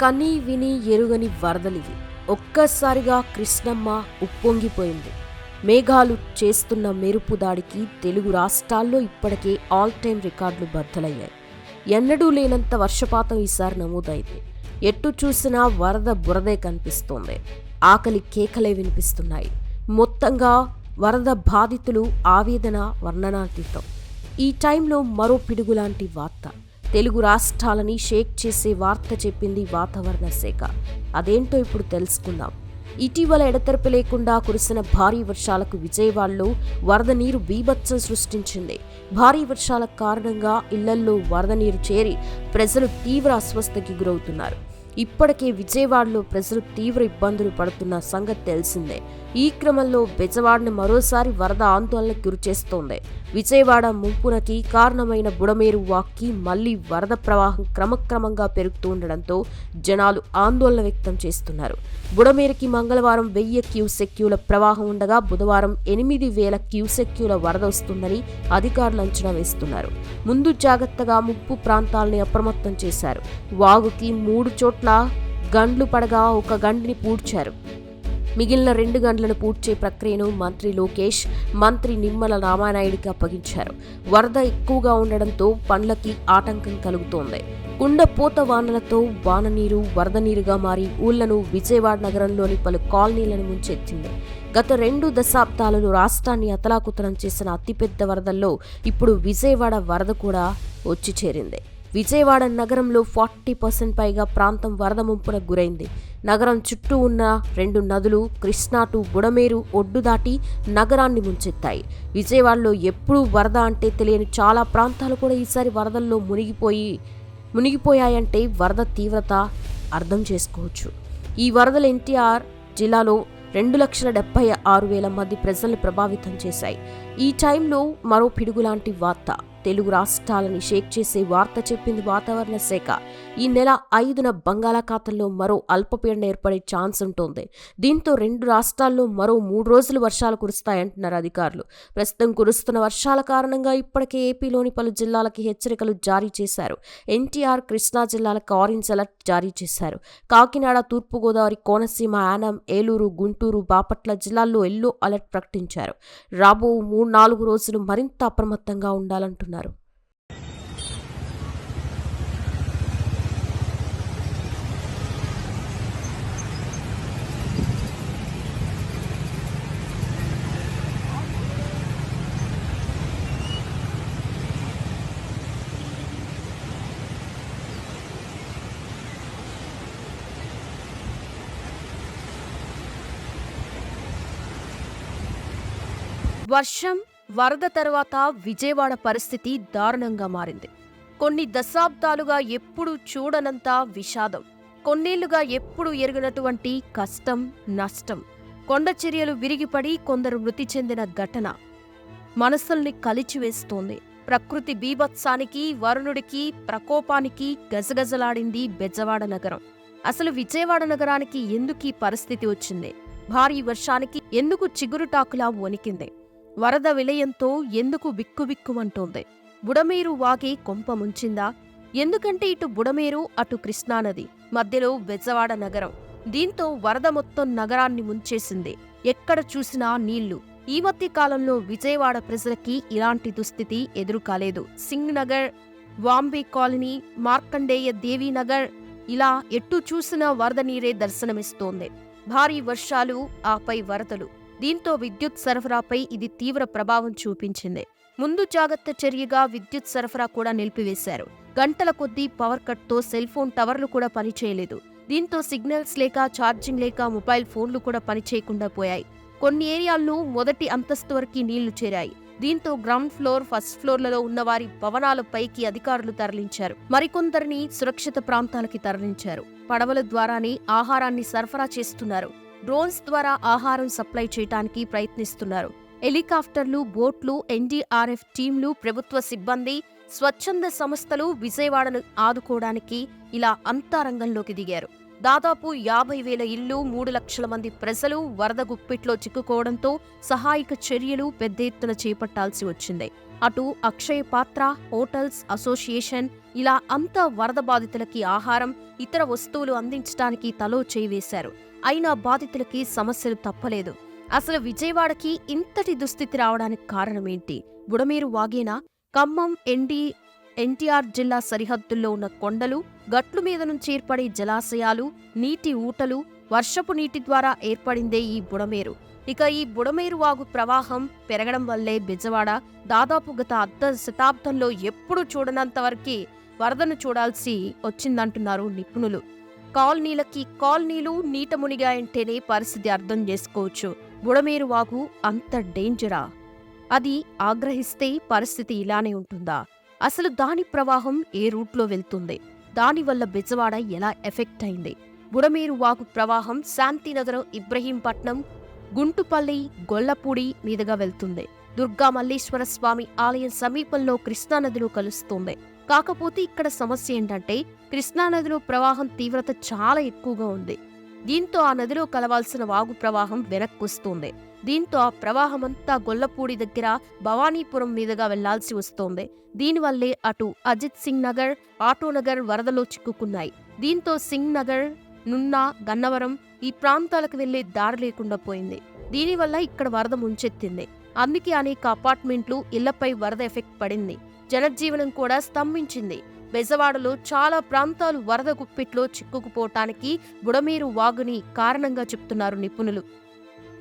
కని విని ఎరుగని వరదలివి. ఒక్కసారిగా కృష్ణమ్మ ఉప్పొంగిపోయింది. మేఘాలు చేస్తున్న మెరుపు దాడికి తెలుగు రాష్ట్రాల్లో ఇప్పటికే ఆల్ టైమ్ రికార్డులు బద్దలయ్యాయి. ఎన్నడూ లేనంత వర్షపాతం ఈసారి నమోదైంది. ఎటు చూసినా వరద బురదే కనిపిస్తోంది. ఆకలి కేకలే వినిపిస్తున్నాయి. మొత్తంగా వరద బాధితులు ఆవేదన వర్ణనాతీతం. ఈ టైంలో మరో పిడుగులాంటి వార్త. తెలుగు రాష్ట్రాలని షేక్ చేసే వార్త చెప్పింది వాతావరణ శాఖ. అదేంటో ఇప్పుడు తెలుసుకుందాం. ఇటీవల ఎడతెరపి లేకుండా కురిసిన భారీ వర్షాలకు విజయవాడలో వరద నీరు బీభత్సం సృష్టించింది. భారీ వర్షాల కారణంగా ఇళ్ళల్లో వరద నీరు చేరి ప్రజలు తీవ్ర అస్వస్థకి గురవుతున్నారు. ఇప్పటికే విజయవాడలో ప్రజలు తీవ్ర ఇబ్బందులు పడుతున్న సంగతి తెలిసిందే. ఈ క్రమంలో బెజవాడని మరోసారి వరద ఆందోళనకు గురిచేస్తోంది. విజయవాడ ముంపునకి కారణమైన బుడమేరు వాక్కి మళ్ళీ వరద ప్రవాహం క్రమక్రమంగా పెరుగుతూ ఉండడంతో జనాలు ఆందోళన వ్యక్తం చేస్తున్నారు. బుడమేరుకి మంగళవారం వెయ్యి క్యూసెక్యూల ప్రవాహం ఉండగా బుధవారం ఎనిమిది వేల క్యూసెక్యూల వరద వస్తుందని అధికారులు అంచనా వేస్తున్నారు. ముందు జాగ్రత్తగా ముప్పు ప్రాంతాలని అప్రమత్తం చేశారు. వాగుకి మూడు చోట్ల గండ్లు పడగా ఒక గండిని పూడ్చారు. మిగిలిన రెండు గంటలను పూడ్చే ప్రక్రియను మంత్రి లోకేష్ మంత్రి నిమ్మల రామానాయుడికి అప్పగించారు. వరద ఎక్కువగా ఉండడంతో పండ్లకి ఆటంకం కలుగుతోంది. కుండపోత వానలతో వాన నీరు వరద నీరుగా మారి ఊళ్ళను విజయవాడ నగరంలోని పలు కాలనీలను ముంచెత్తింది. గత రెండు దశాబ్దాలలో రాష్ట్రాన్ని అతలాకుతలం చేసిన అతిపెద్ద వరదల్లో ఇప్పుడు విజయవాడ వరద కూడా వచ్చి చేరింది. విజయవాడ నగరంలో ఫార్టీ పర్సెంట్ పైగా ప్రాంతం వరద ముంపున గురైంది. నగరం చుట్టూ ఉన్న రెండు నదులు కృష్ణా టు బుడమేరు ఒడ్డు దాటి నగరాన్ని ముంచెత్తాయి. విజయవాడలో ఎప్పుడూ వరద అంటే తెలియని చాలా ప్రాంతాలు కూడా ఈసారి వరదల్లో మునిగిపోయి మునిగిపోయాయంటే వరద తీవ్రత అర్థం చేసుకోవచ్చు. ఈ వరదలు ఎన్టీఆర్ జిల్లాలో రెండు లక్షల డెబ్బై ఆరు వేల మంది ప్రజల్ని ప్రభావితం చేశాయి. ఈ టైంలో మరో పిడుగులాంటి వార్త. తెలుగు రాష్ట్రాలని షేక్ చేసే వార్త చెప్పింది వాతావరణ శాఖ. ఈ నెల ఐదున బంగాళాఖాతంలో మరో అల్పపీడన ఏర్పడే ఛాన్స్ ఉంటుంది. దీంతో రెండు రాష్ట్రాల్లో మరో మూడు రోజులు వర్షాలు కురుస్తాయంటున్నారు అధికారులు. ప్రస్తుతం కురుస్తున్న వర్షాల కారణంగా ఇప్పటికే ఏపీలోని పలు జిల్లాలకి హెచ్చరికలు జారీ చేశారు. ఎన్టీఆర్ కృష్ణా జిల్లాలకు ఆరెంజ్ అలర్ట్ జారీ చేశారు. కాకినాడ తూర్పుగోదావరి కోనసీమ యానం ఏలూరు గుంటూరు బాపట్ల జిల్లాల్లో ఎల్లో అలర్ట్ ప్రకటించారు. రాబో మూడు నాలుగు రోజులు మరింత అప్రమత్తంగా ఉండాలంటున్నారు. వర్షం వరద తర్వాత విజయవాడ పరిస్థితి దారుణంగా మారింది. కొన్ని దశాబ్దాలుగా ఎప్పుడు చూడనంత విషాదం. కొన్నేళ్ళుగా ఎప్పుడు ఎరిగినటువంటి కష్టం నష్టం. కొండ చర్యలు విరిగిపడి కొందరు మృతి చెందిన ఘటన మనసుల్ని కలిచివేస్తోంది. ప్రకృతి బీభత్సానికి వరుణుడికి ప్రకోపానికి గజగజలాడింది బెజవాడ నగరం. అసలు విజయవాడ నగరానికి ఎందుకు ఈ పరిస్థితి వచ్చింది? భారీ వర్షానికి ఎందుకు చిగురుటాకులా వణికింది? వరద విలయంతో ఎందుకు బిక్కుబిక్కుమంటోంది? బుడమేరు వాగి కొంప ముంచిందా? ఎందుకంటే ఇటు బుడమేరు అటు కృష్ణానది మధ్యలో బెజవాడ నగరం. దీంతో వరద మొత్తం నగరాన్ని ముంచేసింది. ఎక్కడ చూసినా నీళ్ళు. ఈ మధ్య కాలంలో విజయవాడ ప్రజలకి ఇలాంటి దుస్థితి ఎదురు కాలేదు సింగ్ నగర్ వాంబే కాలనీ మార్కండేయ దేవీనగర్ ఇలా ఎటు చూసినా వరద నీరే దర్శనమిస్తోంది. భారీ వర్షాలు ఆపై వరదలు. దీంతో విద్యుత్ సరఫరాపై ఇది తీవ్ర ప్రభావం చూపించింది. ముందు జాగ్రత్త చర్యగా విద్యుత్ సరఫరా కూడా నిలిపివేశారు. గంటల కొద్దీ పవర్ కట్తో సెల్ ఫోన్ టవర్లు కూడా పనిచేయలేదు. దీంతో సిగ్నల్స్ లేక ఛార్జింగ్ లేక మొబైల్ ఫోన్లు కూడా పనిచేయకుండా పోయాయి. కొన్ని ఏరియాల్లో మొదటి అంతస్తు వరకు నీళ్ళు చేరాయి. దీంతో గ్రౌండ్ ఫ్లోర్ ఫస్ట్ ఫ్లోర్లలో ఉన్న వారి భవనాలపైకి అధికారులు తరలించారు. మరికొందరిని సురక్షిత ప్రాంతాలకి తరలించారు. పడవల ద్వారానే ఆహారాన్ని సరఫరా చేస్తున్నారు. డ్రోన్స్ ద్వారా ఆహారం సప్లై చేయడానికి ప్రయత్నిస్తున్నారు. హెలికాప్టర్లు బోట్లు ఎన్డీఆర్ఎఫ్ టీంలు ప్రభుత్వ సిబ్బంది స్వచ్ఛంద సంస్థలు విజయవాడను ఆదుకోవడానికి ఇలా అంతరంగంలోకి దిగారు. దాదాపు యాభై వేల ఇళ్ళు మూడు లక్షల మంది ప్రజలు వరద గుప్పిట్లో చిక్కుకోవడంతో సహాయక చర్యలు పెద్ద ఎత్తున చేపట్టాల్సి వచ్చింది. అటు అక్షయ పాత్ర హోటల్స్ అసోసియేషన్ ఇలా అంతా వరద బాధితులకి ఆహారం ఇతర వస్తువులు అందించడానికి తలో చేయివేశారు. అయినా బాధితులకి సమస్యలు తప్పలేదు. అసలు విజయవాడకి ఇంతటి దుస్థితి రావడానికి కారణమేంటి? బుడమేరు వాగేనా? ఖమ్మం ఎండి ఎన్టీఆర్ జిల్లా సరిహద్దుల్లో ఉన్న కొండలు గట్లు మీద నుంచి ఏర్పడే జలాశయాలు నీటి ఊటలు వర్షపు నీటి ద్వారా ఏర్పడిందే ఈ బుడమేరు. ఇక ఈ బుడమేరు వాగు ప్రవాహం పెరగడం వల్లే బెజవాడ దాదాపు గత అర్ధ శతాబ్దంలో ఎప్పుడూ చూడనంతవరకు వరదను చూడాల్సి వచ్చిందంటున్నారు నిపుణులు. కాలనీలకి కాలనీలు నీట మునిగాయంటేనే పరిస్థితి అర్థం చేసుకోవచ్చు. బుడమేరు వాగు అంత డేంజరా? అది ఆగ్రహిస్తే పరిస్థితి ఇలానే ఉంటుందా? అసలు దాని ప్రవాహం ఏ రూట్లో వెళ్తుంది? దానివల్ల బెజవాడ ఎలా ఎఫెక్ట్ అయింది? బుడమేరు వాగు ప్రవాహం శాంతినగరం ఇబ్రహీంపట్నం గుంటుపల్లి గొల్లపూడి మీదుగా వెళ్తుంది. దుర్గా మల్లేశ్వర స్వామి ఆలయం సమీపంలో కృష్ణానదిలో కలుస్తుంది. కాకపోతే ఇక్కడ సమస్య ఏంటంటే కృష్ణానదిలో ప్రవాహం తీవ్రత చాలా ఎక్కువగా ఉంది. దీంతో ఆ నదిలో కలవాల్సిన వాగు ప్రవాహం వెనక్కొస్తుంది దీంతో ఆ ప్రవాహమంతా గొల్లపూడి దగ్గర భవానీపురం మీదుగా వెళ్ళాల్సి వస్తోంది. దీనివల్లే అటు అజిత్ సింగ్ నగర్ ఆటోనగర్ వరదలో చిక్కుకున్నాయి. దీంతో సింగ్ నగర్ నున్నా గన్నవరం ఈ ప్రాంతాలకు వెళ్ళే దారి లేకుండా పోయింది. దీనివల్ల ఇక్కడ వరద ముంచెత్తింది. అందుకే అనేక అపార్ట్మెంట్లు ఇళ్ళపై వరద ఎఫెక్ట్ పడింది. జనజీవనం కూడా స్తంభించింది. బెజవాడలో చాలా ప్రాంతాలు వరద గుప్పిట్లో చిక్కుకుపోవటానికి బుడమేరు వాగుని కారణంగా చెప్తున్నారు నిపుణులు.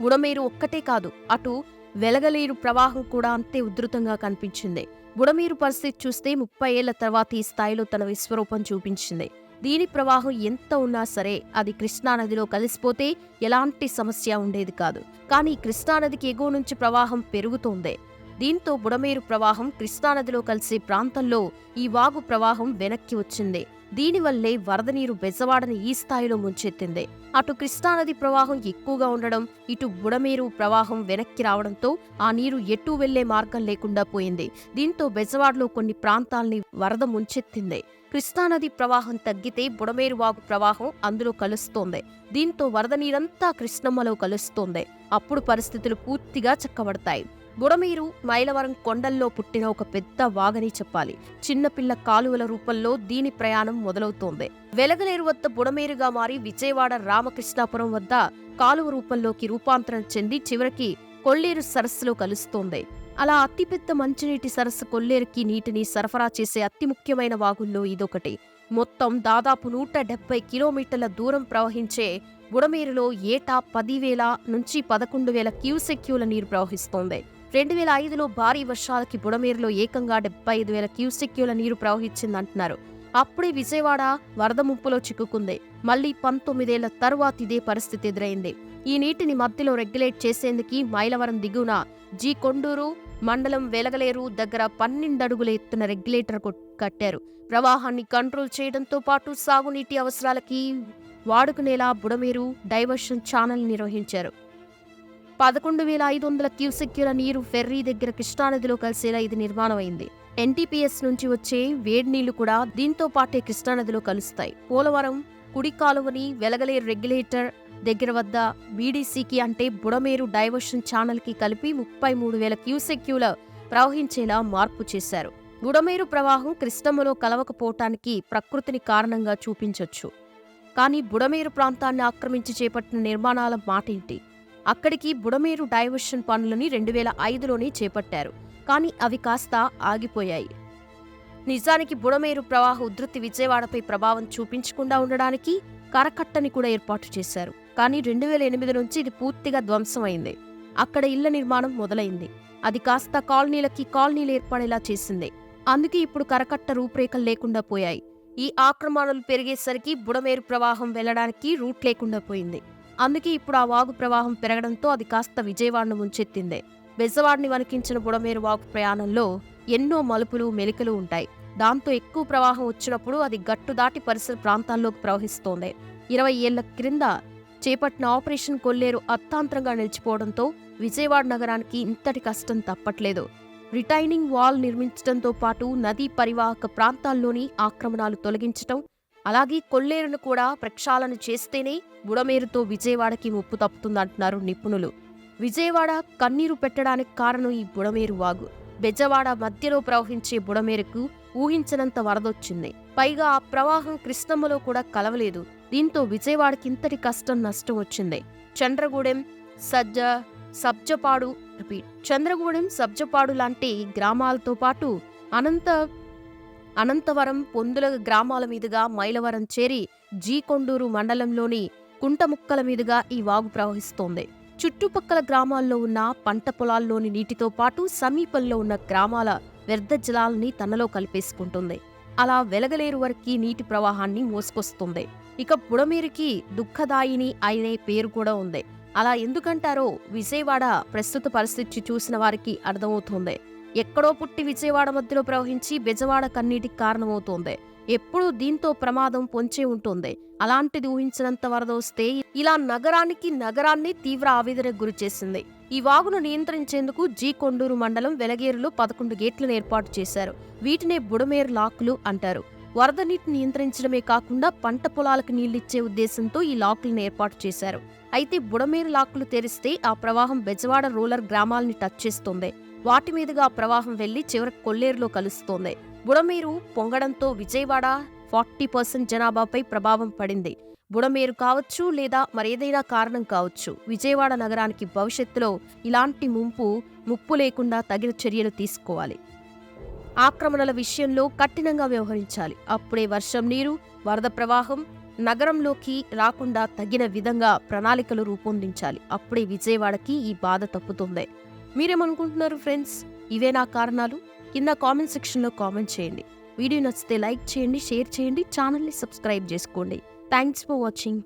బుడమేరు ఒక్కటే కాదు అటు వెలగలేరు ప్రవాహం కూడా అంతే ఉధృతంగా కనిపించింది. బుడమేరు పరిస్థితి చూస్తే ముప్పై ఏళ్ళ తర్వాత ఈ స్థాయిలో తన విశ్వరూపం చూపించింది. దీని ప్రవాహం ఎంత ఉన్నా సరే అది కృష్ణానదిలో కలిసిపోతే ఎలాంటి సమస్య ఉండేది కాదు. కానీ కృష్ణానదికి ఎగువ నుంచి ప్రవాహం పెరుగుతోంది. దీంతో బుడమేరు ప్రవాహం కృష్ణానదిలో కలిసే ప్రాంతంలో ఈ వాగు ప్రవాహం వెనక్కి వచ్చింది. దీనివల్లే వరద నీరు బెజవాడని ఈ స్థాయిలో ముంచెత్తింది. అటు కృష్ణానది ప్రవాహం ఎక్కువగా ఉండడం ఇటు బుడమేరు ప్రవాహం వెనక్కి రావడంతో ఆ నీరు ఎటు వెళ్ళే మార్గం లేకుండా పోయింది. దీంతో బెజవాడలో కొన్ని ప్రాంతాల్ని వరద ముంచెత్తింది. కృష్ణానది ప్రవాహం తగ్గితే బుడమేరు వాగు ప్రవాహం అందులో కలుస్తోంది. దీంతో వరద నీరంతా కృష్ణమ్మలో కలుస్తోంది. అప్పుడు పరిస్థితులు పూర్తిగా చక్కబడతాయి. బుడమీరు మైలవరం కొండల్లో పుట్టిన ఒక పెద్ద వాగని చెప్పాలి. చిన్నపిల్ల కాలువల రూపంలో దీని ప్రయాణం మొదలవుతోంది. వెలగలేరు వద్ద బుడమేరుగా మారి విజయవాడ రామకృష్ణాపురం వద్ద కాలువ రూపంలోకి రూపాంతరం చెంది చివరికి కొల్లేరు సరస్సులో కలుస్తోంది. అలా అతిపెద్ద మంచినీటి సరస్సు కొల్లేరుకి నీటిని సరఫరా చేసే అతి ముఖ్యమైన వాగుల్లో ఇదొకటి. మొత్తం దాదాపు నూట డెబ్బై కిలోమీటర్ల దూరం ప్రవహించే బుడమేరులో ఏటా పదివేల నుంచి పదకొండు వేల క్యూసెక్యూల నీరు ప్రవహిస్తోంది. రెండు వేల ఐదులో భారీ వర్షాలకి బుడమేరులో ఏకంగా డెబ్బై ఐదు వేల క్యూసెక్యూల నీరు ప్రవహించిందంటున్నారు. అప్పుడే విజయవాడ వరద ముప్పులో చిక్కుకుంది. మళ్ళీ పంతొమ్మిదేళ్ళ తరువాత ఇదే పరిస్థితి ఎదురైంది. ఈ నీటిని మధ్యలో రెగ్యులేట్ చేసేందుకు మైలవరం దిగువన జీ కొండూరు మండలం వెలగలేరు దగ్గర పన్నెండడుగుల ఎత్తున రెగ్యులేటర్ కట్టారు. ప్రవాహాన్ని కంట్రోల్ చేయడంతో పాటు సాగునీటి అవసరాలకి వాడుకునేలా బుడమేరు డైవర్షన్ ఛానల్ నిర్వహించారు. పదకొండు వేల ఐదు వందల క్యూసెక్యుల నీరు ఫెర్రీ దగ్గర కృష్ణానదిలో కలిసేలా ఇది నిర్మాణమైంది. ఎన్టీపీఎస్ నుంచి వచ్చే వేడి నీళ్ళు కూడా దీంతో పాటే కృష్ణానదిలో కలుస్తాయి. పోలవరం కుడి కాలువని వెలగలేరు రెగ్యులేటర్ దగ్గర వద్ద బీడీసీకి అంటే బుడమేరు డైవర్షన్ ఛానల్కి కలిపి ముప్పై మూడు వేల క్యూసెక్యూల ప్రవహించేలా మార్పు చేశారు. బుడమేరు ప్రవాహం కృష్ణములో కలవకపోవటానికి ప్రకృతిని కారణంగా చూపించవచ్చు కానీ బుడమేరు ప్రాంతాన్ని ఆక్రమించి చేపట్టిన నిర్మాణాల మాటేంటి? అక్కడికి బుడమేరు డైవర్షన్ పనులని రెండు వేల ఐదులోనే చేపట్టారు. కానీ అవి కాస్త ఆగిపోయాయి. నిజానికి బుడమేరు ప్రవాహ ఉధృతి విజయవాడపై ప్రభావం చూపించకుండా ఉండడానికి కరకట్టని కూడా ఏర్పాటు చేశారు. కానీ రెండు వేల ఎనిమిది నుంచి ఇది పూర్తిగా ధ్వంసమైంది. అక్కడ ఇళ్ళ నిర్మాణం మొదలైంది. అది కాస్త కాలనీలకి కాలనీలు ఏర్పడేలా చేసింది. అందుకే ఇప్పుడు కరకట్ట రూపురేఖలు లేకుండా పోయాయి. ఈ ఆక్రమణలు పెరిగేసరికి బుడమేరు ప్రవాహం వెళ్ళడానికి రూట్ లేకుండా పోయింది. అందుకే ఇప్పుడు ఆ వాగు ప్రవాహం పెరగడంతో అది కాస్త విజయవాడను ముంచెత్తింది. బెజవాడిని వణికించిన బుడమేరు వాగు ప్రయాణంలో ఎన్నో మలుపులు మెలికలు ఉంటాయి. దాంతో ఎక్కువ ప్రవాహం వచ్చినప్పుడు అది గట్టు దాటి పరిసర ప్రాంతాల్లోకి ప్రవహిస్తోంది. ఇరవై ఏళ్ళ క్రింద చేపట్టిన ఆపరేషన్ కొల్లేరు అత్తాంతరంగా నిలిచిపోవడంతో విజయవాడ నగరానికి ఇంతటి కష్టం తప్పట్లేదు. రిటైనింగ్ వాల్ నిర్మించడంతో పాటు నదీ పరివాహక ప్రాంతాల్లోని ఆక్రమణాలు తొలగించటం అలాగే కొల్లేరును కూడా ప్రక్షాళన చేస్తేనే బుడమేరుతో విజయవాడకి ముప్పు తప్పుతుందంటున్నారు నిపుణులు. విజయవాడ కన్నీరు పెట్టడానికి కారణం ఈ బుడమేరు వాగు. బెజవాడ మధ్యలో ప్రవహించే బుడమేరుకు ఊహించనంత వరదొచ్చింది. పైగా ఆ ప్రవాహం కృష్ణమ్మలో కూడా కలవలేదు. దీంతో విజయవాడకి ఇంతటి కష్టం నష్టం వచ్చింది చంద్రగూడెం సజ్జ సబ్జపాడు రిపీట్. చంద్రగూడెం సబ్జపాడు లాంటి గ్రామాలతో పాటు అనంత అనంతవరం పొందుల గ్రామాల మీదుగా మైలవరం చేరి జీకొండూరు మండలంలోని కుంటముక్కల మీదుగా ఈ వాగు ప్రవహిస్తోంది. చుట్టుపక్కల గ్రామాల్లో ఉన్న పంట పొలాల్లోని నీటితో పాటు సమీపంలో ఉన్న గ్రామాల వ్యర్థ జలాలని తనలో కలిపేసుకుంటుంది. అలా వెలగలేరు వరకు నీటి ప్రవాహాన్ని మోసుకొస్తుంది. ఇక బుడమేరుకి దుఃఖదాయిని అనే పేరు కూడా ఉంది. అలా ఎందుకంటారో విజయవాడ ప్రస్తుత పరిస్థితి చూసిన వారికి అర్థమవుతుంది. ఎక్కడో పుట్టి విజయవాడ మధ్యలో ప్రవహించి బెజవాడ కన్నీటికి కారణమవుతోంది. ఎప్పుడూ దీంతో ప్రమాదం పొంచే ఉంటుంది. అలాంటిది ఊహించినంత వరద వస్తే ఇలా నగరానికి నగరాన్ని తీవ్ర ఆవేదనకు గురిచేసింది ఈ వాగును నియంత్రించేందుకు జీ కొండూరు మండలం వెలగేరులో పదకొండు గేట్లను ఏర్పాటు చేశారు. వీటినే బుడమేరు లాకులు అంటారు. వరద నీటిని నియంత్రించడమే కాకుండా పంట పొలాలకు నీళ్ళిచ్చే ఉద్దేశంతో ఈ లాక్లను ఏర్పాటు చేశారు. అయితే బుడమేరు లాక్లు తెరిస్తే ఆ ప్రవాహం బెజవాడ రూరల్ గ్రామాలని టచ్ చేస్తుంది. వాటి మీదుగా ఆ ప్రవాహం వెళ్ళి చివరి కొల్లేరులో కలుస్తోంది. బుడమేరు పొంగడంతో విజయవాడ ఫార్టీ పర్సెంట్ జనాభాపై ప్రభావం పడింది. బుడమేరు కావచ్చు లేదా మరేదైనా కారణం కావచ్చు విజయవాడ నగరానికి భవిష్యత్తులో ఇలాంటి ముంపు ముప్పు లేకుండా తగిన చర్యలు తీసుకోవాలి. ఆక్రమణల విషయంలో కఠినంగా వ్యవహరించాలి. అప్పుడే వర్షం నీరు వరద ప్రవాహం నగరంలోకి రాకుండా తగిన విధంగా ప్రణాళికలు రూపొందించాలి. అప్పుడే విజయవాడకి ఈ బాధ తప్పుతుంది. మీరేమనుకుంటున్నారు ఫ్రెండ్స్? ఇవే నా కారణాలు? కింద కామెంట్ సెక్షన్లో కామెంట్ చేయండి. వీడియో నచ్చితే లైక్ చేయండి షేర్ చేయండి ఛానల్ని సబ్స్క్రైబ్ చేసుకోండి. Thanks for watching.